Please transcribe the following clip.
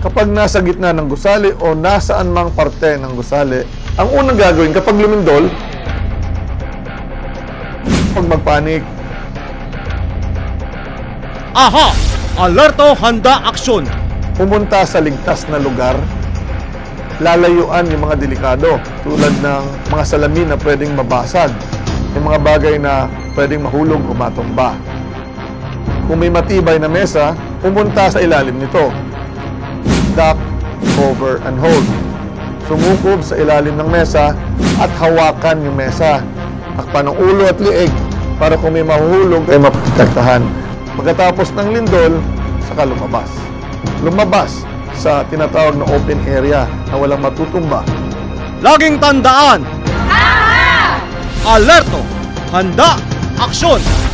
Kapag nasa gitna ng gusali o nasaan mang parte ng gusali, ang unang gagawin kapag lumindol, pag magpanik, Aha! Alerto handa aksyon! pumunta sa ligtas na lugar, lalayuan yung mga delikado tulad ng mga salamin na pwedeng mabasag, yung mga bagay na pwedeng mahulog o matumba. Kung may matibay na mesa, pumunta sa ilalim nito. Duck, cover, and hold. Sumukob sa ilalim ng mesa at hawakan yung mesa. Takpan ng ulo at liig para kung may mahuhulog ay maprotektahan. Pagkatapos ng lindol, saka lumabas. Lumabas sa tinatawag na open area na walang matutumba. Laging tandaan! Alerto! Handa! Aksyon!